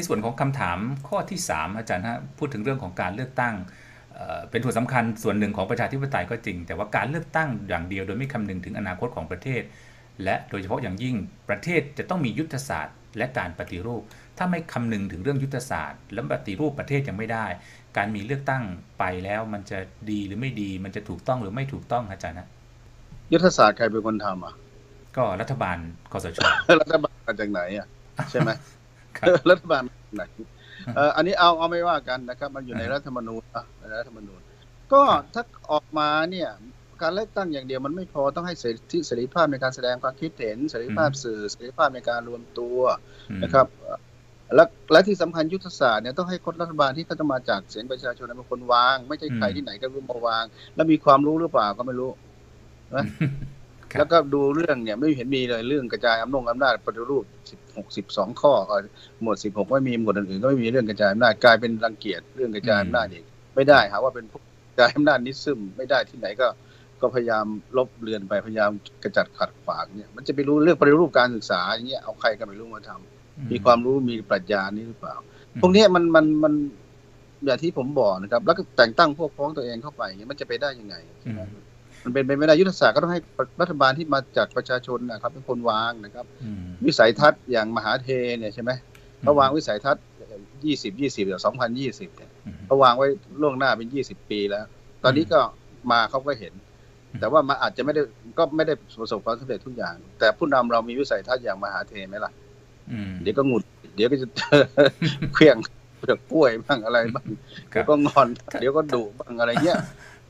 ในส่วนของคำถามข้อที่ 3 อาจารย์ฮะพูดถึงเรื่องของการเลือกตั้งเป็นส่วนสำคัญส่วนหนึ่งของประชาธิปไตยก็จริง แต่ว่าการเลือกตั้งอย่างเดียวโดยไม่คำนึงถึงอนาคตของประเทศ และโดยเฉพาะอย่างยิ่งประเทศจะต้องมียุทธศาสตร์ และการปฏิรูป ถ้าไม่คำนึงถึงเรื่องยุทธศาสตร์ และปฏิรูปประเทศยังไม่ได้ การมีเลือกตั้งไปแล้วมันจะดีหรือไม่ดี มันจะถูกต้องหรือไม่ถูกต้องอาจารย์นะยุทธศาสตร์ใครเป็นคนทำอะก็รัฐบาลคอสชรัฐบาลมาจากไหนอะใช่ไหม รัฐบาลไหนอันนี้เอาเอาไม่ว่ากันนะครับ มันอยู่ในรัฐธรรมนูญนะในรัฐธรรมนูญ ก็ถ้าออกมาเนี่ยการเลือกตั้งอย่างเดียวมันไม่พอต้องให้เสรีเสรีภาพในการแสดงความคิดเห็นเสรีภาพสื่อเสรีภาพในการรวมตัวนะครับ และและที่สำคัญยุทธศาสตร์เนี่ยต้องให้คนรัฐบาลที่เขาจะมาจากเสียงประชาชนเป็นคนวาง ไม่ใช่ใครที่ไหนก็รู้มาวาง แล้วมีความรู้หรือเปล่าก็ไม่รู้นะ แล้วก็ดูเรื่องเนี่ยไม่เห็นมีเลยเรื่องกระจายอำนาจอำนาจปฏิรูปสิบหกสิบสองข้อหมวดสิบหกไม่มีหมวดอื่นๆก็ไม่มีเรื่องกระจายอำนาจกลายเป็นรังเกียจเรื่องกระจายอำนาจอีกไม่ได้หาว่าเป็นพวกกระจายอำนาจนิซึมไม่ได้ที่ไหนก็ก็พยายามลบเลือนไปพยายามกระจัดขัดขวางเนี่ยมันจะไปรู้เรื่องปฏิรูปการศึกษาอย่างเงี้ยเอาใครก็ไม่รู้มาทำมีความรู้มีปรัชญานี้หรือเปล่า พวกนี้มันมันมันอย่างที่ผมบอกนะครับ แล้วก็แต่งตั้งพวกพ้องตัวเองเข้าไปมันจะไปได้ยังไงมั นเป็นไปไม่ได้ยุทธศาสตร์ก็ต้องให้รัฐบาลที่มาจากประชาชนนะครับเป็นคนวางนะครับ วิสัยทัศน์อย่างมหาเทเนี่ยใช่ไหมเขาวางวิสัยทัศน์ยี่สิบยี่สิบเดี๋ยวสองพันยี่สิบเนี่ยเขาวางไว้ล่วงหน้าเป็นยี่สิบปีแล้ว ตอนนี้ก็มาเขาก็เห็น แต่ว่ามันอาจจะไม่ได้ก็ไม่ได้ประสบความสำเร็จทุกอย่าง แต่ผู้นำเรามีวิสัยทัศน์อย่างมหาเทไหมล่ะเดี๋ยวก็งุดเดี๋ยวก็จะเคลี้ยงเปลือกกล้วยบ้างอะไรบ้างเดี๋ยวก็งอน เดี๋ยวก็ดุบ้างอะไรเงี้ย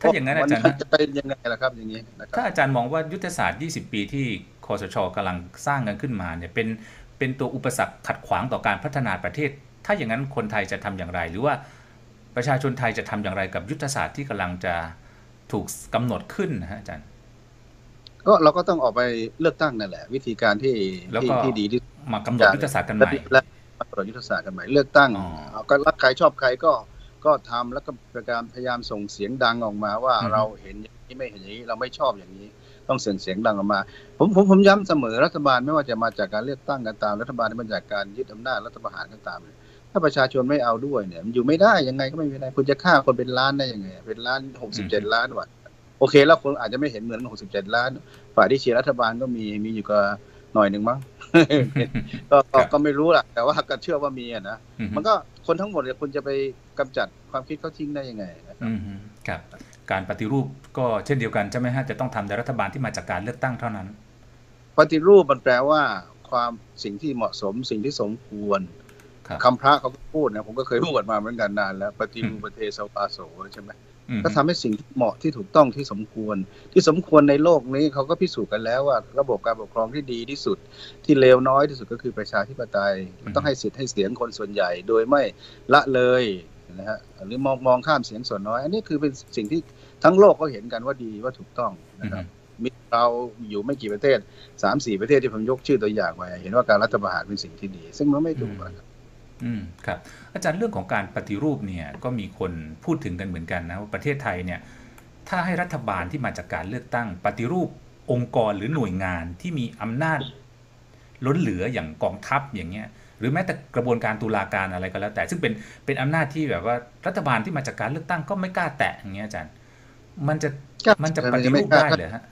ถ้าอย่างนั้นอาจารย์จะเป็นยังไงล่ะครับอย่างนี้ถ้าอาจารย์มองว่ายุทธศาสตร์ 20 ปีที่คอสชกำลังสร้างกันขึ้นมาเนี่ยเป็นเป็นตัวอุปสรรคขัดขวางต่อการพัฒนาประเทศ ถ้าอย่างนั้นคนไทยจะทำอย่างไร หรือว่าประชาชนไทยจะทำอย่างไรกับยุทธศาสตร์ที่กำลังจะถูกกำหนดขึ้นนะฮะอาจารย์ ก็เราก็ต้องออกไปเลือกตั้งนั่นแหละ วิธีการที่ที่ที่ดีที่มากำหนดยุทธศาสตร์กันใหม่และมากำหนดยุทธศาสตร์กันใหม่เลือกตั้งก็รักใครชอบใครก็ ก็ทำแล้วก็ประการพยายามส่งเสียงดังออกมาว่าเราเห็นอย่างนี้ไม่เห็นอย่างนี้เราไม่ชอบอย่างนี้ ต้องเสียงเสียงดังออกมา ผมผมผมย้ำเสมอรัฐบาลไม่ว่าจะมาจากการเลือกตั้งกันตามรัฐบาลที่มาจากการยึดอำนาจรัฐประหารกันตามถ้าประชาชนไม่เอาด้วยเนี่ยมันอยู่ไม่ได้ยังไงก็ไม่มีได้คุณจะฆ่าคนเป็นล้านได้ยังไง เป็นล้านหกสิบเจ็ดล้านวัตโอเค แล้วคนอาจจะไม่เห็นเหมือนหกสิบเจ็ดล้าน ฝ่ายที่เชียร์รัฐบาลก็มีมีอยู่ก็หน่อยหนึ่งมั้งก็ก็ไม่รู้แหละแต่ว่าก็เชื่อว่ามีนะมันก็ คนทั้งหมดเนี่ยคุณจะไปกำจัดความคิดเขาทิ้งได้ยังไงนะครับครับ การปฏิรูปก็เช่นเดียวกันใช่ไหมฮะจะต้องทำในรัฐบาลที่มาจากการเลือกตั้งเท่านั้น ปฏิรูปมันแปลว่า ความสิ่งที่เหมาะสมสิ่งที่สมควรคำพระเขาก็พูดนะผมก็เคยพูดมาเหมือนกันนานแล้ว ปฏิรูปประเทศสปาโสใช่ไหม ก็ทำให้สิ่งที่เหมาะที่ถูกต้องที่สมควร ที่สมควรในโลกนี้เขาก็พิสูจน์กันแล้วว่า ระบบการปกครองที่ดีที่สุด ที่เลวน้อยที่สุดก็คือประชาธิปไตยมันต้องให้สิทธิ์ให้เสียงคนส่วนใหญ่ โดยไม่ละเลยนะฮะหรือมองมองข้ามเสียงส่วนน้อย อันนี้คือเป็นสิ่งที่ทั้งโลกก็เห็นกันว่าดีว่าถูกต้องนะครับมีเราอยู่ไม่กี่ประเทศสามสี่ประเทศที่ผมยกชื่อตัวอย่างไว้เห็นว่าการรัฐประหารเป็นสิ่งที่ดี ซึ่งมันไม่ถูกนะครับ อืมครับอาจารย์เรื่องของการปฏิรูปเนี่ยก็มีคนพูดถึงกันเหมือนกันนะว่าประเทศไทยเนี่ยถ้าให้รัฐบาลที่มาจากการเลือกตั้ง ปฏิรูปองค์กรหรือหน่วยงานที่มีอำนาจ ล้นเหลืออย่างกองทัพอย่างเงี้ยหรือแม้แต่กระบวนการตุลาการอะไรก็แล้วแต่ ซึ่งเป็นเป็นอำนาจที่แบบว่ารัฐบาลที่มาจากการเลือกตั้งก็ไม่กล้าแตะอย่างเงี้ยอาจารย์ มันจะมันจะปฏิรูปได้เหรอฮะ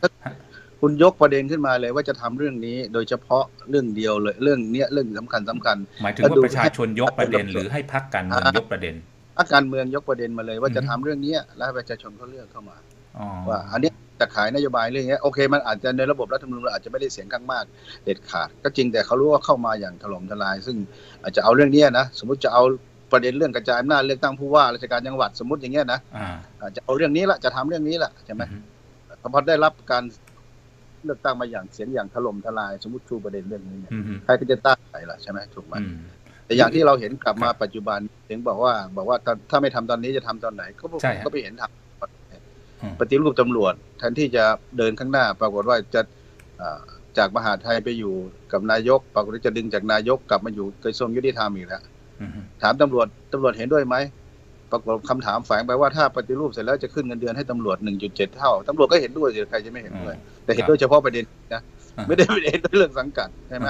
คุณยกประเด็นขึ้นมาเลยว่าจะทำเรื่องนี้ โดยเฉพาะเรื่องเดียวเลยเรื่องเนี้ยเรื่องสำคัญสำคัญ หมายถึงว่าประชาชนยกประเด็น หรือให้พักการเมืองยกประเด็นพักการเมืองยกประเด็นมาเลย ว่าจะทำเรื่องนี้แล้วประชาชนเขาเลือกเข้ามาว่าอันนี้จะขายนโยบายเรื่องนี้โอเค มันอาจจะในระบบรัฐธรรมนูญอาจจะไม่ได้เสียงข้างมากเด็ดขาด ก็จริงแต่เขารู้ว่าเข้ามาอย่างถล่มทลาย ซึ่งอาจจะเอาเรื่องนี้นะสมมติจะเอาประเด็นเรื่องกระจายอำนาจเลือกตั้งผู้ว่าราชการจังหวัดสมมติอย่างเงี้ยนะอาจจะเอาเรื่องนี้ละจะทำเรื่องนี้ละใช่ไหมพอได้รับการ เลือกตั้งมาอย่างเสียงอย่างถล่มทลายสมมติชูประเด็นเรื่องนี้เนี่ยใครก็จะตั้งใจล่ะใช่ไหมถูกไหมแต่อย่างที่เราเห็นกลับมาปัจจุบันถึงบอกว่า บอกว่าถ้าไม่ทำตอนนี้จะทำตอนไหนก็ก็ไปเห็นทำปฏิรูปตำรวจแทนที่จะเดินข้างหน้า ปรากฏว่าจะจากมหาไทยไปอยู่กับนายก ปรากฏว่าจะดึงจากนายกกลับมาอยู่กระทรวงยุติธรรมอีกแล้วถามตำรวจตำรวจเห็นด้วยไหม ปรากฏคำถามแฝงไปว่าถ้าปฏิรูปเสร็จแล้วจะขึ้นเงินเดือนให้ตำรวจหนึ่งจุดเจ็ดเท่าตำรวจก็เห็นด้วยสิใครจะไม่เห็นด้วย แต่เห็นด้วยเฉพาะประเด็นนะไม่ได้ไม่ได้เรื่องสังกัดใช่ไหม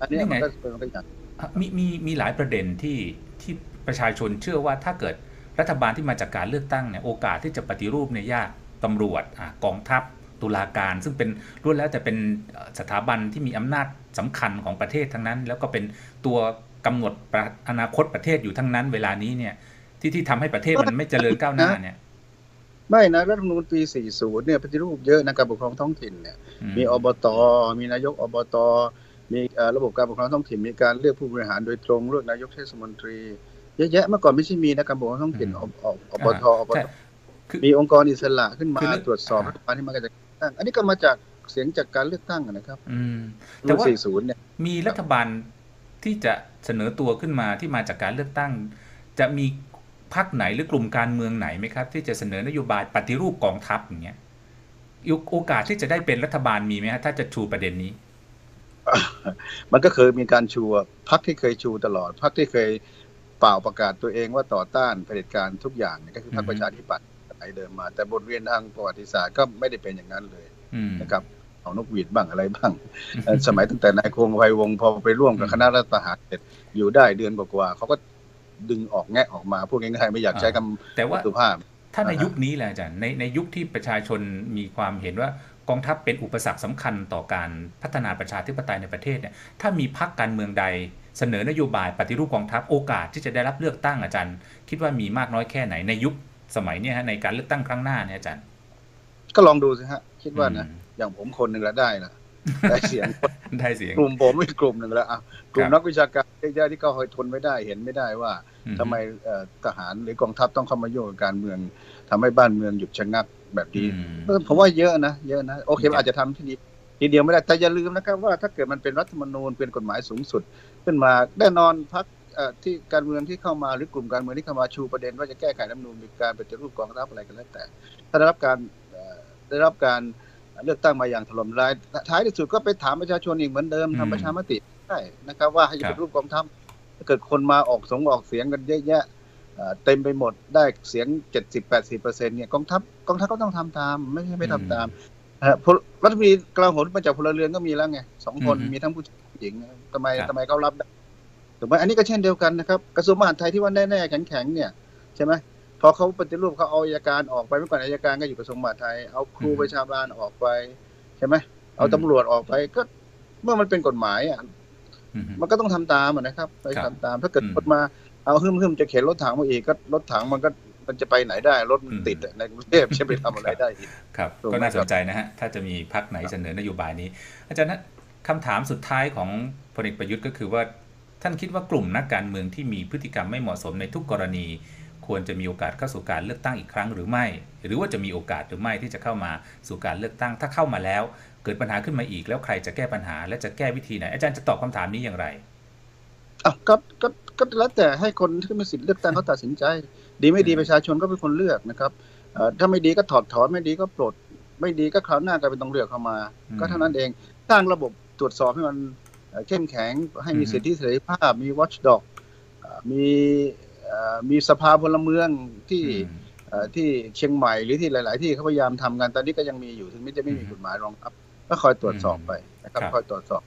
อันนี้มันก็เป็นตัวอย่างอะมีมีมีหลายประเด็นที่ที่ประชาชนเชื่อว่าถ้าเกิดรัฐบาลที่มาจากการเลือกตั้งเนี่ยโอกาสที่จะปฏิรูปเนี่ยยากตำรวจอะกองทัพตุลาการซึ่งเป็นล้วนแล้วแต่เป็นเอ่อสถาบันที่มีอำนาจสำคัญของประเทศทั้งนั้น แล้วก็เป็นตัวกำหนดประอนาคตประเทศอยู่ทั้งนั้น เวลานี้เนี่ย ที่ที่ทำให้ประเทศมันไม่เจริญก้าวหน้าเนี่ยไม่นะรัฐธรรมนูญปี 40 เนี่ยปฏิรูปเยอะนะการปกครองท้องถิ่นเนี่ย มีอบต มีนายกอบต มีเอ่อระบบการปกครองท้องถิ่น มีการเลือกผู้บริหารโดยตรงเลือกนายกเทศมนตรีเยอะแยะเมื่อก่อนไม่ใช่มีนะการปกครองท้องถิ่นอืมอบอบอบตอ่าอบใช่ตคือมีองค์กรอิสระขึ้นมาคือเรื่องตรวจสอบอ่ารัฐบาลที่มาจากการเลือกตั้งอันนี้ก็มาจากเสียงจากการเลือกตั้งอะนะครับ อืมรุ่แต่นว่า40เนี่ย มีรัฐบาลที่จะเสนอตัวขึ้นมาที่มาจากการเลือกตั้ง จะมี พรรคไหนหรือกลุ่มการเมืองไหนไหมครับ ที่จะเสนอนโยบายปฏิรูปกองทัพอย่างเงี้ยโอกาสที่จะได้เป็นรัฐบาลมีไหมฮะถ้าจะชูประเด็นนี้ มันก็เคยมีการชูอะพรรคที่เคยชูตลอดพรรคที่เคยเป่าประกาศตัวเองว่าต่อต้านเผด็จการทุกอย่างเนี่ยก็คือพรรคอือฮึประชาธิปัตย์สมัยเดิมมา แต่บทเรียนทางประวัติศาสตร์ก็ไม่ได้เป็นอย่างนั้นเลยอืมนะครับเอานกหวีดบ้างอะไรบ้างเอ่อสมัยตั้งแต่นายคงไพวงศ์พอไปร่วมกับคณะรัฐประหารเสร็จอยู่ได้เดือนกว่าๆเขาก็ ดึงออกแงะออกมาพูดง่ายๆไม่อยากใช้คำแต่ว่าสุภาพ ถ้าในอ่าฮะยุคนี้แหละอาจารย์ในในยุคที่ประชาชนมีความเห็นว่ากองทัพเป็นอุปสรรคสำคัญต่อการพัฒนาประชาธิปไตยในประเทศเนี่ยถ้ามีพรรคการเมืองใดเสนอนโยบายปฏิรูปกองทัพโอกาสที่จะได้รับเลือกตั้งอาจารย์ คิดว่ามีมากน้อยแค่ไหนในยุคสมัยเนี้ฮะในการเลือกตั้งครั้งหน้าเนี่ยอาจารย์ ก็ลองดูสิฮะคิดว่านะอืมอย่างผมคนหนึ่งละได้นะ ได้เสียงได้เสียงกลุ่มผมอีกกลุ่มหนึ่งแล้วอะกลุ่คมรับนักวิชาการเยอะๆที่เขาทนไม่ได้เห็นไม่ได้ว่าอืทำไมเอ่อทหารหรือกองทัพต้องเข้ามายุ่งกับการเมืองทำให้บ้านเมืองหยุดชะงักแบบนี้อืมเออผมว่าเยอะนะเยอะนะโอเคครับอาจจะทำที่ดีทีเดียวไม่ได้แต่อย่าลืมนะครับว่าถ้าเกิดมันเป็นรัฐธรรมนูญเป็นกฎหมายสูงสุด ขึ้นมาแน่นอนพักที่การเมืองที่เข้ามาหรือกลุ่มการเมืองที่เข้ามาชูประเด็นว่าจะแก้ไขรัฐธรรมนูญมีการปฏิรูปกองทัพอะไรกันแล้วแต่ ถ้าได้รับการเอ่อได้รับการ เลือกตั้งมาอย่างถล่มทลายท้ายที่สุดก็ไปถามประชาชนอีกเหมือนเดิมอืมทำประชามติได้นะครับ ว่าให้ครัปบฏิรูปกองทัพถ้าเกิดคนมาออกสงออกเสียงกันเยอะแยะเอ่อเต็มไปหมดได้เสียง 70-80%เนี่ยกองทัพกองทัพก็ต้องทำตาม ไม่ใช่ไม่ทำตามเอ่อพลรัฐมนตรีกลาโหมมาจากพลเรือนก็มีแล้วไงสองคนอืมมีทั้งผู้ชายผู้หญิงทำไมครับทำไมเขารับได้ถูกไหมอันนี้ก็เช่นเดียวกันนะครับ กระทรวงมหาดไทยที่ว่าแน่ๆแข็งๆเนี่ยใช่ไหม พอเขาปฏิรูปเขาเอาอัยการออกไปเมื่อก่อนอัยการก็อยู่กระทรวงมหาดไทย เอาครูอืมประชาบาลออกไปใช่ไหมเอาอืมตำรวจออกไปก็เมื่อมันเป็นกฎหมายอะอืมมันก็ต้องทำตามอะนะครับ ไปครัทำบตาม ถ้าเกิดอืมคนมาเอาหึ่มหึมๆจะเข็นรถถังมาอีกก็รถถังมันก็มันจะไปไหนได้ รถมันอืมติดอะในกรุงเทพจะไปทำอะไรได้อีกครับถูกไหมก็น่าคสรันบใจนะฮะ ถ้าจะมีพักไหนเสนอนโยบายนี้ อาจารย์นะคำถามสุดท้ายของพลเอกประยุทธ์ก็คือว่า ท่านคิดว่ากลุ่มนักการเมืองที่มีพฤติกรรมไม่เหมาะสมในทุกกรณี ควรจะมีโอกาสเข้าสู่การเลือกตั้งอีกครั้งหรือไม่ หรือว่าจะมีโอกาสหรือไม่ที่จะเข้ามาสู่การเลือกตั้ง ถ้าเข้ามาแล้ว เกิดปัญหาขึ้นมาอีกแล้วใครจะแก้ปัญหา และจะแก้วิธีไหน อาจารย์จะตอบคำถามนี้อย่างไรอะก็ก็ก็แล้วแต่ให้คนที่มีสิทธิ์เลือกตั้งเขาตัดสินใจ ดีไม่ดีอืมประชาชนก็เป็นคนเลือกนะครับเอ่อถ้าไม่ดีก็ถอดถอนไม่ดีก็ปลด ไม่ดีก็คราวหน้าก็เป็นต้องเลือกเข้ามา ก็เท่านั้นเองสร้างระบบตรวจสอบให้มันเอ่อเข้มแข็งให้มีสิทธิเสรีภาพมี watchdog เอ่อมีเอ่อมี สภาพลเมืองที่อืมเอ่อที่เชียงใหม่หรือที่หลาย ๆ ที่เขาพยายามทำกันตอนนี้ก็ยังมีอยู่ถึงแม้จะไม่มีอืมกฎหมายรองรับ ก็คอยตรวจสอบไปนะครับครับ คอยตรวจสอบ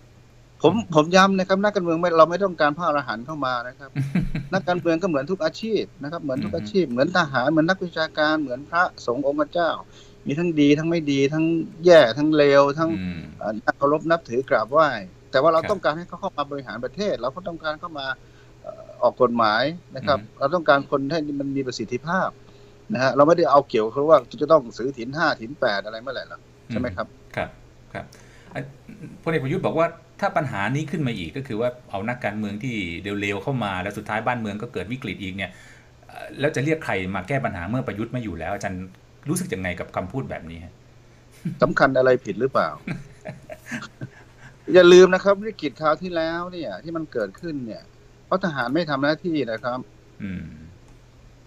ผมผมย้ำนะครับนักการเมืองไม่เราไม่ต้องการพระอรหันต์เข้ามานะครับ นักการเมืองก็เหมือนทุกอาชีพนะครับ เหมือนทุกอือฮึอาชีพ เหมือนทหารเหมือนนักวิชาการเหมือนพระสงฆ์องค์เจ้า มีทั้งดีทั้งไม่ดีทั้งแย่ทั้งเลวทั้งอืมเอ่อนักเคารพนับถือกราบไหว้แต่ว่าเราครับต้องการให้เขาเข้ามาบริหารประเทศ เราก็ต้องการเข้ามาเอ่อออกกฎหมายนะครับอืมเราต้องการคนให้มันมีประสิทธิภาพนะฮะเราไม่ได้เอาเกี่ยวเขาว่าจะต้องซื้อถินห้าถินแปดอะไรเมื่อไหร่หรอกใช่ไหมครับ ครับครับอะพลเอกประยุทธ์บอกว่าถ้าปัญหานี้ขึ้นมาอีกก็คือว่าเอานักการเมืองที่เร็วๆเข้ามาแล้วสุดท้ายบ้านเมืองก็เกิดวิกฤตอีกเนี่ยเอ่อแล้วจะเรียกใครมาแก้ปัญหาเมื่อประยุทธ์ไม่อยู่แล้ว อาจารย์รู้สึกยังไงกับคำพูดแบบนี้ฮะสำคัญอะไรผิดหรือเปล่า อย่าลืมนะครับวิกฤตคราวที่แล้วเนี่ย ที่มันเกิดขึ้นเนี่ยเพ ราะทหารไม่ทำหน้าที่นะครับ อืม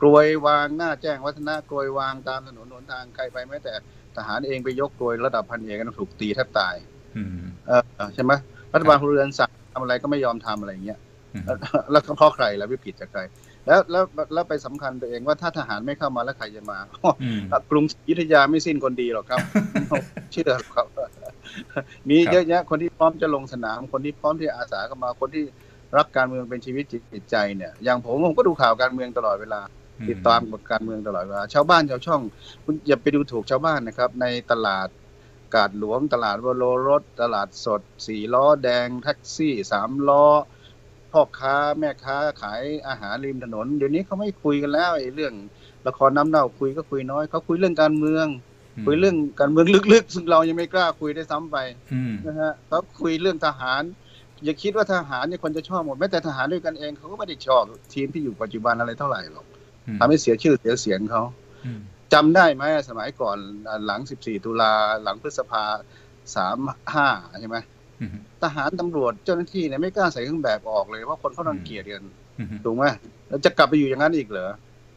กลวยวางหน้าแจ้งวัฒนะกลวยวางตามถนนหนทางใครไปแม้แต่ทหารเองไปยกกลวยระดับพันเอกกันถูกตีแทบตายอืมเออใช่ไหมรัฐบาลพลเรือนสั่งทำอะไรก็ไม่ยอมทำอะไรอย่างเงี้ยอืมแล้วแล้วก็เพราะใครแล้ววิกฤตจากใคร แล้วแล้วแล้วไปสำคัญตัวเองว่าถ้าทหารไม่เข้ามาแล้วใครจะมาอืมกรุงศรีอยุธยาไม่สิ้นคนดีหรอกครับเชื่อหรอกครับ มีเยอะแยะคนที่พร้อมจะลงสนามคนที่พร้อมที่อาสาเข้ามาคนที่ รักการเมืองเป็นชีวิตจิตใจเนี่ยอย่างผมผมก็ดูข่าวการเมืองตลอดเวลา ติดตามการเมืองตลอดเวลาชาวบ้านชาวช่องคุณอย่าไปดูถูกชาวบ้านนะครับ ในตลาดกาดหลวงตลาดวโรรถ ตลาดสดสี่ล้อแดงแท็กซี่สามล้อพ่อค้าแม่ค้าขายอาหารริมถนน เดี๋ยวนี้เขาไม่คุยกันแล้วไอ้เรื่องละครน้ำเน่าคุยก็คุยน้อยเขาคุยเรื่องการเมือง คุยเรื่องการเมืองลึกๆ ซึ่งเรายังไม่กล้าคุยได้ซ้ำไปอืมนะฮะเขาคุยเรื่องทหาร อย่าคิดว่าทหารเนี่ยคนจะชอบหมดแม้แต่ทหารด้วยกันเองเขาก็ไม่ได้ชอบทีมที่อยู่ปัจจุบันอะไรเท่าไหร่หรอกอืมทำให้เสียชื่อเสียเสียงเขาอืมจำได้ไหมสมัยก่อนหลัง 14 ตุลาหลังพฤษภา35ใช่ไหมอืมทหารตำรวจเจ้าหน้าที่เนี่ยไม่กล้าใส่เครื่องแบบออกเลยว่าคนเขารังเกียจกันอืมถูกไหมแล้วจะกลับไปอยู่อย่างนั้นอีกเหรอ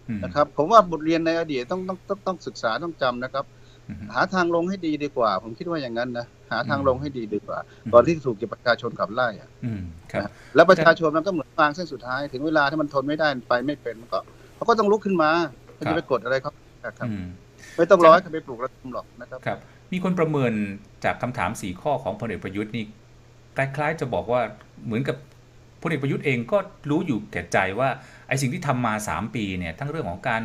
อืมนะครับ ผมว่าบทเรียนในอดีตต้องต้องต้องต้องศึกษาต้องจำนะครับอืมหาทางลงให้ดีดีกว่า ผมคิดว่าอย่างนั้นนะ หาทางอืมลงให้ดีดีกว่าอืมก่อนที่จะถูกประชาชนขับไล่อะอืมครับแล้วประชาชนมันก็เหมือนฟางเส้นสุดท้ายถึงเวลาถ้ามันทนไม่ได้มันไปไม่เป็นมันก็เขาก็ต้องลุกขึ้นมามันครัจะบไปกดอะไรเขาครับอืมไม่ต้องรอให้เขาไปปลูกระดมหรอกนะครับครับ มีคนประเมินจากคำถามสี่ข้อของพลเอกประยุทธ์นี่คล้ายๆจะบอกว่าเหมือนกับพลเอกประยุทธ์เองก็รู้อยู่แก่ใจว่าไอ้สิ่งที่ทำมา 3 ปีเนี่ยทั้งเรื่องของการ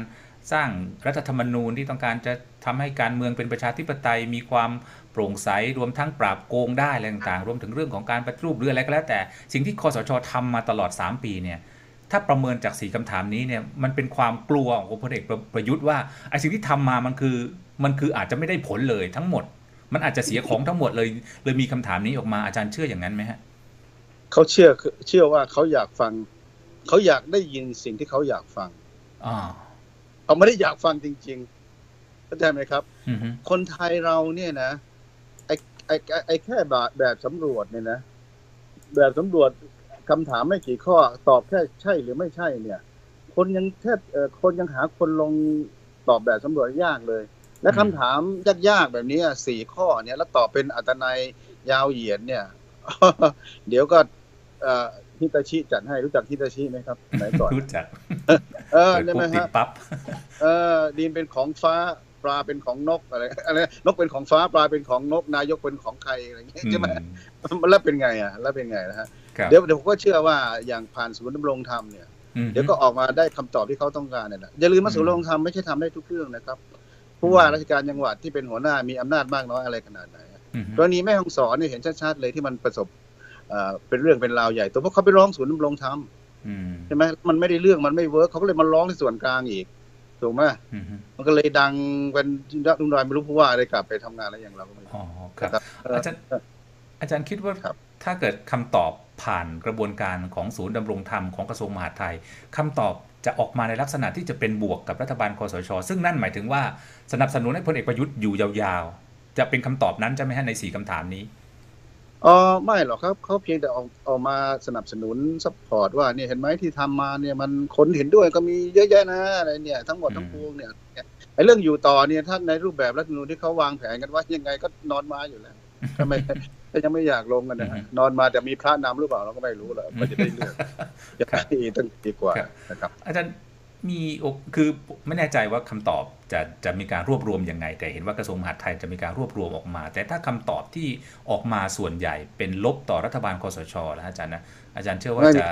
สร้างรัฐธรรมนูญที่ต้องการจะ ทำให้การเมืองเป็นประชาธิปไตยมีความโปร่งใสรวมทั้งปราบโกงได้อะไรต่างๆ รวมถึงเรื่องของการปฏิรูปหรืออะไรก็แล้วแต่ สิ่งที่คอสชทำมาตลอด 3 ปีเนี่ยถ้าประเมินจากสีคำถามนี้เนี่ยมันเป็นความกลัวของพลเอกประยุทธ์ว่าไอ้สิ่งที่ทำมามันคือมันคืออาจจะไม่ได้ผลเลยทั้งหมด มันอาจจะเสียของทั้งหมดเลย เลยมีคำถามนี้ออกมาอาจารย์เชื่ออย่างนั้นไหมฮะเขาเชื่อเชื่อว่าเขาอยากฟังเขาอยากได้ยินสิ่งที่เขาอยากฟังอ่าเขาไม่ได้อยากฟังจริงๆ เข้าใจไหมครับอือฮึคนไทยเราเนี่ยนะไอ้ไอ้ไอ้ไอ้แค่แบบแบบสำรวจเนี่ยนะ แบบสำรวจคำถามไม่กี่ข้อ ตอบแค่ใช่หรือไม่ใช่เนี่ย คนยังแค่เอ่อคนยังหาคนลงตอบแบบสำรวจยากเลย และคำถามยากๆแบบนี้สี่ข้อเนี่ย แล้วตอบเป็นอัตนัยยาวเหยียดเนี่ย เดี๋ยวก็เอ่อฮิตาชิจัดให้รู้จักฮิตาชิไหมครับสมัยก่อนรู้จัก เออเปิดใช่ไหมปุ๊บติดฮะปั๊บเออดินเป็นของฟ้า ปลาเป็นของนกอะไรอะไรนกเป็นของฟ้าปลาเป็นของนก นายกเป็นของใครอะไรอย่างเงี้ยใช่ไหมมันแล้วเป็นไงอะแล้วเป็นไงนะฮะครับเดี๋ยวเดี๋ยวผมก็เชื่อว่าอย่างผ่านศูนย์ดำรงธรรมเนี่ยอืมเดี๋ยวก็ออกมาได้คำตอบที่เขาต้องการเนี่ยนะอย่าลืมว่าศูนย์ดำรงธรรมไม่ใช่ทำได้ทุกเรื่องนะครับผู้ว่าราชการจังหวัดที่เป็นหัวหน้ามีอำนาจมากน้อยอะไรขนาดไหนอืมกรณีแม่ฮ่องสอนเนี่ยเห็นชัดๆเลยที่มันประสบเอ่อเป็นเรื่องเป็นราวใหญ่ตัวเพราะเขาไปร้องศูนย์ดำรงธรรมอืมใช่ไหมมันไม่ได้เรื่องมันไม่เวิร์กเขาก็เลยมาร้องที่ส่วนกลางอีก ถูกไหมอืมมันก็เลยดังเป็นรุ่นรอยไม่รู้ผู้ว่าอะไรกลับไปทำงานอะไรอย่างเราก็ไม่รู้อ๋อครับครับเอาจารย์อาจารย์คิดว่าครับถ้าเกิดคำตอบผ่านกระบวนการของศูนย์ดำรงธรรมของกระทรวงมหาดไทยคำตอบจะออกมาในลักษณะที่จะเป็นบวกกับรัฐบาลคอสช ซึ่งนั่นหมายถึงว่าสนับสนุนให้พลเอกประยุทธ์อยู่ยาวๆ จะเป็นคำตอบนั้นใช่ไหมฮะในสี่คำถามนี้ อ๋อไม่หรอกครับเขาเพียงแต่ออกออกมาสนับสนุนซัพพอร์ตว่าเนี่ยเห็นไหมที่ทำมาเนี่ยมันคนเห็นด้วยก็มีเยอะแยะนะอะไรเนี่ยทั้งหมดอืมทั้งปวงเนี่ยเนี่ยไอ้เรื่องอยู่ต่อเนี่ยถ้าในรูปแบบรัฐธรรมนูญที่เขาวางแผนกันว่ายังไงก็นอนมาอยู่แล้วทำไมก็ยังไม่อยากลงกันนะฮะนอนมาแต่มีพระนำหรือเปล่าเราก็ไม่รู้แหละมันจะได้เลือกจะได้ตั้งดีกว่าครับนะครับอาจารย์ มีโอคือไม่แน่ใจว่าคำตอบจะจะมีการรวบรวมยังไง แต่เห็นว่ากระทรวงมหาดไทยจะมีการรวบรวมออกมา แต่ถ้าคำตอบที่ออกมาส่วนใหญ่เป็นลบต่อรัฐบาลคอสชแล้วอาจารย์นะอาจารย์เชื่อว่าไม่มีจะ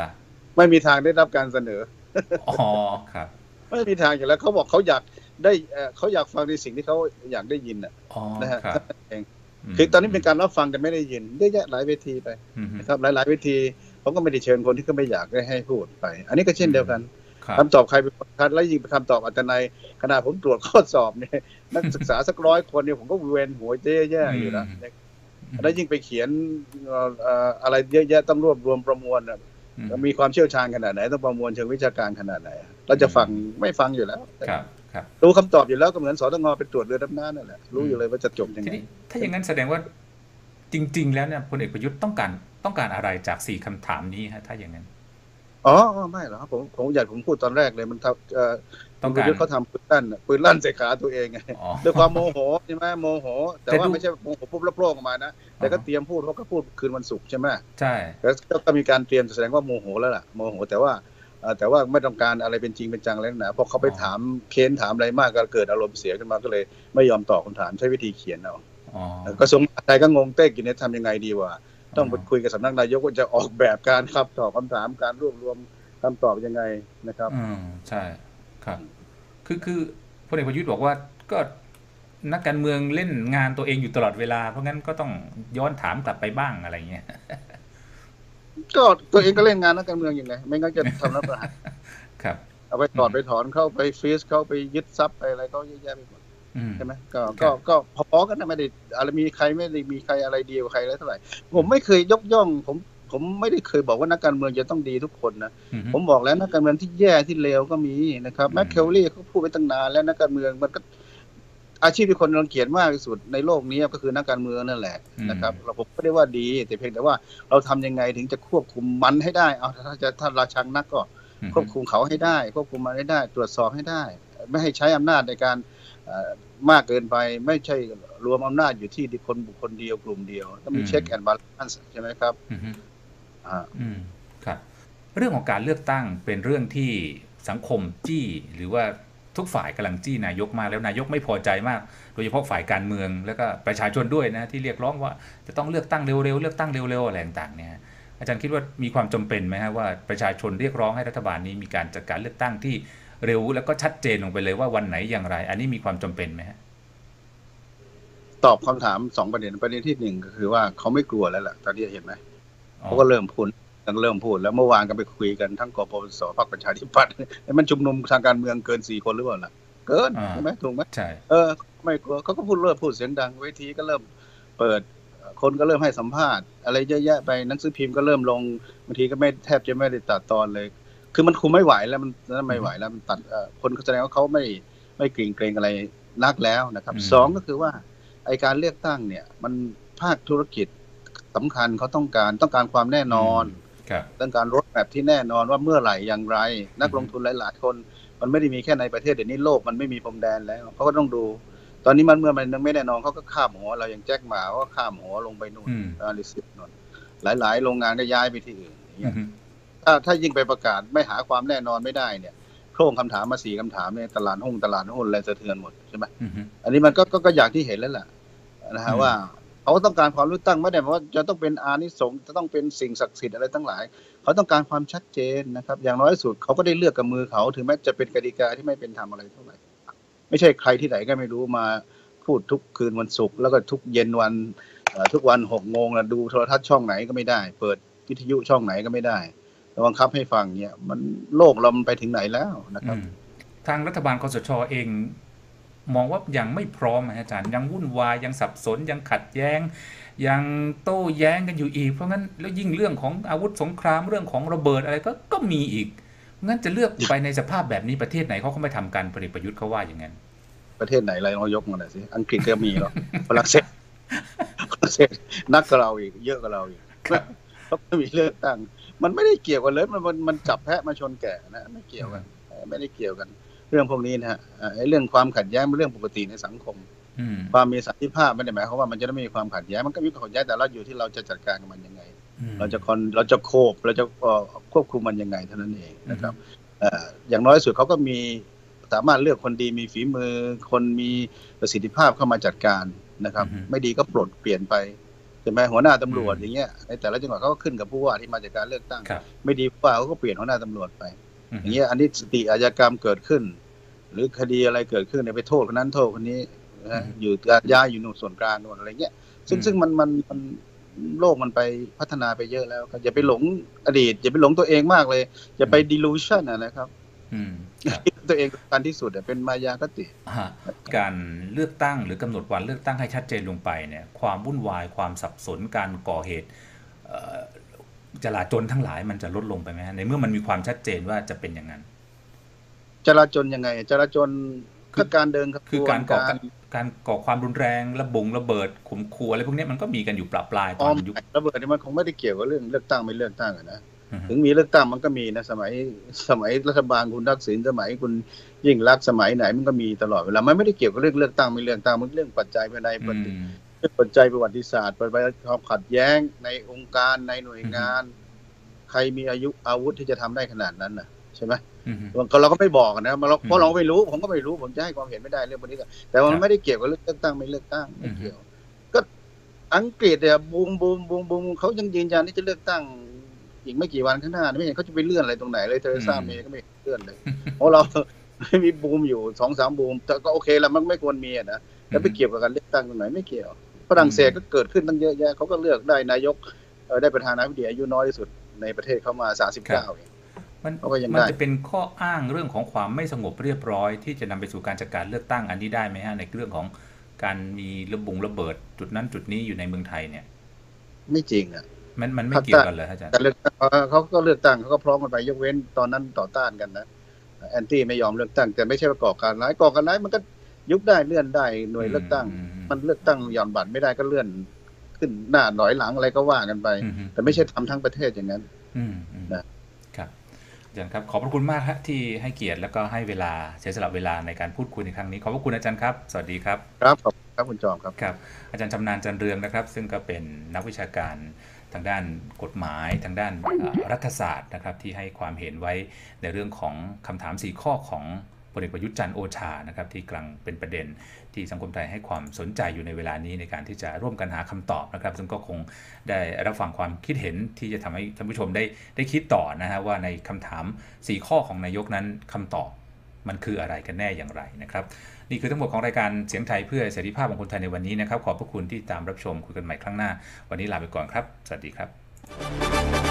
ไม่มีทางได้รับการเสนออ๋อครับ ไม่มีทางอยู่แล้วเขาบอกเขาอยากได้เอ่อเขาอยากฟังในสิ่งที่เขาอยากได้ยินน่ะอ๋อนะฮะครับเองมคือตอนนี้เป็นการรับฟังกันไม่ได้ยินเยอะแยะหลายเวทีไปอืมนะครับหลายๆเวทีเขาก็ไม่ได้เชิญคนที่เขาไม่อยากได้ให้พูดไป อันนี้ก็เช่นเดียวกัน ครับคำตอบใครเป็นคนคัดและยิ่งเป็นคำตอบอัตนัยขณะผมตรวจข้อสอบเนี่ยนักศึกษาสักร้อยคนเนี่ยผมก็เวียนหัวเจ๊แย่ๆอยู่แล้วแล้วยิ่งไปเขียนเอ่อเอ่ออะไรเยอะแยะต้องรวบรวมประมวลน่ะอืมมีความเชี่ยวชาญขนาดไหนต้องประมวลเชิงวิชาการขนาดไหนเราจะฟังไม่ฟังอยู่แล้วครับครับรู้คำตอบอยู่แล้วก็เหมือนสตงไปตรวจเรือดำน้ำนั่นแหละรู้อยู่เลยว่าจะจบยังทีไงนี้ถ้าอย่างนั้นแสดงว่าจริง ๆ แล้วเนี่ยพลเอกประยุทธ์ต้องการต้องการอะไรจากสี่คำถามนี้ฮะถ้าอย่างนั้น อ๋อไม่หรอกครับผมผมอยากผมพูดตอนแรกเลยมันทำเอ่อต้องการคุณประยุทธ์เขาทำปืนลั่นน่ะปืนลั่นใส่ขาตัวเองไงอ๋อด้วยความโมโหใช่ไหมโมโห แต่แต่ว่าดูไม่ใช่โมโหปุ๊บแล้วโผล่ออกมานะแต่ก็อ๋อเตรียมพูดเขาก็พูดคืนวันศุกร์ใช่ไหมใช่แล้วก็มีการเตรียมแสดงว่าโมโหแล้วล่ะโมโหแต่ว่าเอ่อแต่ว่าไม่ต้องการอะไรเป็นจริงเป็นจังแล้วนะพอเขาไปถามเค้นถามอะไรมากก็เกิดอารมณ์เสียขึ้นมาก็เลยไม่ยอมตอบคำถามใช้วิธีเขียนเอาอ๋อกระทรวงมหาดไทยก็งงเต้กินเนี่ยทำยังไงดีวะ ต้องไปคุยกับสำนักนายกว่าจะออกแบบการครับตอบคำถามการรวบรวมคำตอบยังไงนะครับ อืมใช่ครับ คือคือพลเอกประยุทธ์บอกว่าก็นักการเมืองเล่นงานตัวเองอยู่ตลอดเวลา เพราะงั้นก็ต้องย้อนถามกลับไปบ้างอะไรเงี้ยก็ตัวเองก็เล่นงานนักการเมืองอย่างไงไม่งั้นจะทำรัฐประหารครับ เอาไปถอดไปถอนเข้าไปฟรีซเข้าไปยึดทรัพย์ไปอะไรก็เยอะแยะไปหมดอืม ใช่ไหมก็ก็ก็พอๆกันนะไม่ได้อะไรมีใครไม่ได้มีใครอะไรดีกว่าใครอะไรเท่าไหร่ ผมไม่เคยยกย่อง ผมผมไม่ได้เคยบอกว่านักการเมืองจะต้องดีทุกคนนะอืมผมบอกแล้วนักการเมืองที่แย่ที่เลวก็มีนะครับอืมแมคเคลลี่เขาพูดไปตั้งนานแล้วนักการเมืองมันก็อาชีพที่คนรังเกียจมากที่สุดในโลกนี้ก็คือนักการเมืองนั่นแหละนะครับเราผมไม่ได้ว่าดี แต่เพียงแต่ว่าเราทำยังไงถึงจะควบคุมมันให้ได้เอาถ้าจะถ้าราชังนักก็อืมควบคุมเขาให้ได้ ควบคุมมันให้ได้ ตรวจสอบให้ได้ ไม่ให้ใช้อำนาจในการเอ่อ มากเกินไปไม่ใช่รวมอำนาจอยู่ที่คนบุคคลเดียวกลุ่มเดียว ต้องมีเช็คแอนด์บาลานซ์ใช่ไหมครับอืมอ่าอืมครับ เรื่องของการเลือกตั้งเป็นเรื่องที่สังคมจี้ หรือว่าทุกฝ่ายกำลังจี้นายกมากแล้วนายกไม่พอใจมาก โดยเฉพาะฝ่ายการเมืองแล้วก็ประชาชนด้วยนะที่เรียกร้องว่าจะต้องเลือกตั้งเร็วๆเลือกตั้งเร็วๆอะไรต่างๆเนี่ยอาจารย์คิดว่ามีความจำเป็นไหมฮะว่าประชาชนเรียกร้องให้รัฐบาลนี้มีการจัดการเลือกตั้งที่ เร็วแล้วก็ชัดเจนลงไปเลยว่าวันไหนอย่างไร อันนี้มีความจำเป็นไหมฮะตอบคำถามสองประเด็นประเด็นที่หนึ่งก็คือว่าเขาไม่กลัวแล้วล่ะตอนนี้เห็นไหมอ๋อเขาก็เริ่มพูดตั้งเริ่มพูดแล้วเมื่อวานก็ไปคุยกันทั้งกปปสพรรคประชาธิปัตย์ไอ้มันชุมนุมทางการเมืองเกินสี่คนหรือเปล่าล่ะ เกินใช่ไหมถูกไหมใช่เออไม่กลัวเขาก็พูดเริ่มพูดเสียงดังเวทีก็เริ่มเปิดคนก็เริ่มให้สัมภาษณ์ อะไรเยอะแยะไปหนังสือพิมพ์ก็เริ่มลงบางทีก็ไม่แทบจะไม่ได้ตัดตอนเลย คือมันคุมไม่ไหวแล้วมันนั่นไม่ไหวแล้วมันตัดเอ่อคนแสดงว่าเขาไม่ไม่เกรงเกรงอะไรนักแล้วนะครับสองก็คือว่าไอการเลือกตั้งเนี่ย มันภาคธุรกิจสำคัญเขาต้องการต้องการความแน่นอนครับต้องการรถแบบที่แน่นอนว่าเมื่อไหร่อย่างไร นักลงทุนหลายๆ คน มันไม่ได้มีแค่ในประเทศเดี๋ยวนี้โลกมันไม่มีพรมแดนแล้วเขาก็ต้องดู ตอนนี้มันเมื่อมันยังไม่แน่นอนเขาก็ข้ามหัวเราอย่างแจ็คหมาก็ข้ามหัวลงไปนู่นอืมอาริสิตนนหลาย ๆ โรงงานก็ย้ายไปที่อื่นอย่างอืเงี้ยม ถ้าถ้ายิ่งไปประกาศไม่หาความแน่นอนไม่ได้เนี่ยโครงคำถามมาสี่คำถามเนี่ยตลาดหุ้นตลาดหุ้นอะไรสะเทือนหมดใช่ไหมอืมอันนี้มันก็ก็ก็อย่างที่เห็นแล้วล่ะนะอืฮะมว่าเขาต้องการความรู้ตั้งไม่ได้เพราะว่าจะต้องเป็นอานิสงส์จะต้องเป็นสิ่งศักดิ์สิทธิ์อะไรทั้งหลาย เขาต้องการความชัดเจนนะครับ อย่างน้อยสุดเขาก็ได้เลือกกับมือเขาถึงแม้จะเป็นกติกาที่ไม่เป็นธรรมอะไรเท่าไหร่ไม่ใช่ใครที่ไหนก็ไม่รู้มาพูดทุกคืนวันศุกร์แล้วก็ทุกเย็นวันเอ่อทุกวันหกโมงนะดูโทรทัศน์ช่องไหนก็ไม่ได้ เปิดวิทยุช่องไหนก็ไม่ได้แล้ว บังคับให้ฟังเนี่ยมันโลกเรามันไปถึงไหนแล้วนะครับอืมทางรัฐบาลคอสชเอง มองว่ายังไม่พร้อมนะอาจารย์ยังวุ่นวายยังสับสนยังขัดแย้ง ยังโต้แย้งกันอยู่อีก เพราะงั้นแล้วยิ่งเรื่องของอาวุธสงครามเรื่องของระเบิดอะไรก็ก็มีอีกงั้นจะเลือกไปในสภาพแบบนี้ประเทศไหนเขาก็ไม่ทำกันพลเอกประยุทธ์เขาว่าอย่างนั้นประเทศไหนอะไรลองยกมาหน่อยสิอังกฤษก็มีหรอกฝรั่งเศสฝรั่งเศสนักกับเราอีก เยอะกว่าเราอีกครับเขาไม่มีเลือกตั้ง มันไม่ได้เกี่ยวกันเลยมันมันมันจับแพะมาชนแกะนะไม่เกี่ยวกันเออไม่ได้เกี่ยวกัน เรื่องพวกนี้นะฮะเอ่อไอ้เรื่องความขัดแย้งเป็นเรื่องปกติในสังคมอืมความมีสันติภาพไม่ได้หมายความว่ามันจะไม่มีความขัดแย้งมันก็มีความขัดแย้งแต่เราอยู่ที่เราจะจัดการกับมันยังไงอืมเราจะคอนเราจะโคบเราจะเอ่อควบคุมมันยังไงเท่านั้นเองนะครับเอ่ออย่างน้อยสุดเขาก็มีสามารถเลือกคนดีมีฝีมือ คนมีประสิทธิภาพเข้ามาจัดการนะครับ ไม่ดีก็ปลดเปลี่ยนไป ใช่ไหมหัวหน้าตำรวจอย่างเงี้ยในแต่ละจังหวัดเขาก็ขึ้นกับผู้ว่าที่มาจากการเลือกตั้งครับไม่ดีผู้ว่าเขาก็เปลี่ยนหัวหน้าตำรวจไปอืมอย่างเงี้ยอันนี้สติอาชญากรรมเกิดขึ้น หรือคดีอะไรเกิดขึ้นเนี่ยไปโทษคนนั้นโทษคนนี้นะอยู่การย้ายอยู่หน่วยส่วนกลางนู่นอะไรเงี้ยซึ่งซึ่งมันมันมันโลกมันไปพัฒนาไปเยอะแล้วครับอย่าไปหลงอดีต อย่าไปหลงตัวเองมากเลย อย่าไป delusion อะนะครับ อืมครับคิดว่าตัวเองสำคัญที่สุดอะเป็นมายากติฮะการเลือกตั้งหรือกำหนดวันเลือกตั้งให้ชัดเจนลงไปเนี่ยความวุ่นวายความสับสนการก่อเหตุเอ่อจลาจลทั้งหลายมันจะลดลงไปไหมฮะในเมื่อมันมีความชัดเจนว่าจะเป็นอย่างนั้นจราจนยังไงจราจนคือก็การเดินขบวนคือการก่อการการก่อความรุนแรงระบงระเบิดข่มขู่อะไรพวกเนี้ยมันก็มีกันอยู่ปลาปลายตอ้ออนมยุคระเบิดนี่มันคงไม่ได้เกี่ยวกับเรื่องเลือกตั้งไม่เลือกตั้งอะนะอือฮึ ถึงมีเลือกตั้งมันก็มีนะสมัยสมัยรัฐบาลคุณทักษิณสมัยคุณยิ่งรักษณ์สมัยไหนมันก็มีตลอดเวลามันไม่ได้เกี่ยวกับเรื่องเลือกตั้งไม่เลือกตั้งมันเรื่องปัจจัยภายในอืมเรื่องปัจจัยประวัติศาสตร์ปัจจัยความขัดแย้งในองค์การในหน่วยงาน ใครมีอายุอาวุธที่จะทำได้ขนาดนั้นน่ะใช่ไหมอืมก็เราก็ไม่บอกนะเราเพอืราะมเราไม่รู้ผมก็ไม่รู้ผมจะให้ความเห็นไม่ได้เรื่องพวกนี้ก็แต่ว่าครัมันบไม่ได้เกี่ยวกับเรื่องเลือกตั้งไม่เลือกตั้งไม่อือฮึเกี่ยว ก็อังกฤษเนี่ยบูมบูมบูมบูมเขายังยืนยันที่จะเลือกตั้ง อีกไม่กี่วันข้างหน้าไม่เห็นเขาจะไปเลื่อนอะไรตรงไหนเลยเทเรซ่าอืมเมย์ก็ไม่เลื่อนเลยเพราะเราไม่มีบูมอยู่สองสามบูมแต่ก็โอเคแล้วมันไม่ควรมีอะนะแล้วไปเกี่ยวกับการเลือกตั้งตรงไหนไม่เกี่ยวฝรั่งเศสก็เกิดขึ้นตั้งเยอะแยะเขาก็เลือกได้นายกเอ่อได้ประธานาธิบดีอายุน้อยที่สุดในประเทศเขามาสามสิบเก้าเองมันเขาก็ยังมันได้จะเป็นข้ออ้างเรื่องของความไม่สงบเรียบร้อย ที่จะนำไปสู่การจัดการเลือกตั้งอันนี้ได้ไหมฮะในเรื่องของการมีระบุงระเบิดจุดนั้นจุดนี้อยู่ในเมืองไทยเนี่ย ไม่จริงอะ มันมันไม่ครับเกี่ยวกันเลยอาจารย์แต่เลือกตั้งเอ่อเขาก็เลือกตั้งเขาก็พร้อมกันไปยกเว้นตอนนั้นต่อต้านกันนะแอนตี้ไม่ยอมเลือกตั้ง แต่ไม่ใช่ว่าก่อการร้ายก่อการร้ายมันก็ยุบได้เลื่อนได้หน่วยเลือกตั้งอืมมันเลือกตั้งหย่อนบัตรไม่ได้ก็เลื่อนขึ้นหน้าหน่อยหลังอะไรก็ว่ากันไปอืมแต่ไม่ใช่ทำทั้งประเทศอย่างนั้นอืมอืมนะครับอาจารย์ครับขอบพระคุณมากครับที่ให้เกียรติแล้วก็ให้เวลาเสียสละเวลาในการพูดคุยในครั้งนี้ขอบพระคุณอาจารย์ครับสวัสดีครับ ครับขอบคุณครับคุณจอมครับครับอาจารย์ชำนาญจันเรืองนะครับ ซึ่งก็เป็นนักวิชาการ ทางด้านกฎหมาย ทางด้านรัฐศาสตร์นะครับที่ให้ความเห็นไว้ในเรื่องของคำถาม 4 ข้อของพลเอกประยุทธ์จันทร์โอชานะครับที่กำลังเป็นประเด็นที่สังคมไทยให้ความสนใจอยู่ในเวลานี้ในการที่จะร่วมกันหาคำตอบนะครับ ซึ่งก็คงได้รับฟังความคิดเห็นที่จะทำให้ท่านผู้ชมได้ได้คิดต่อนะฮะว่าในคำถาม 4 ข้อของนายกนั้นคำตอบมันคืออะไรกันแน่อย่างไรนะครับ นี่คือทั้งหมดของรายการเสียงไทยเพื่อเสรีภาพของคนไทยในวันนี้นะครับ ขอบพระคุณที่ตามรับชมคุยกันใหม่ครั้งหน้า วันนี้ลาไปก่อนครับ สวัสดีครับ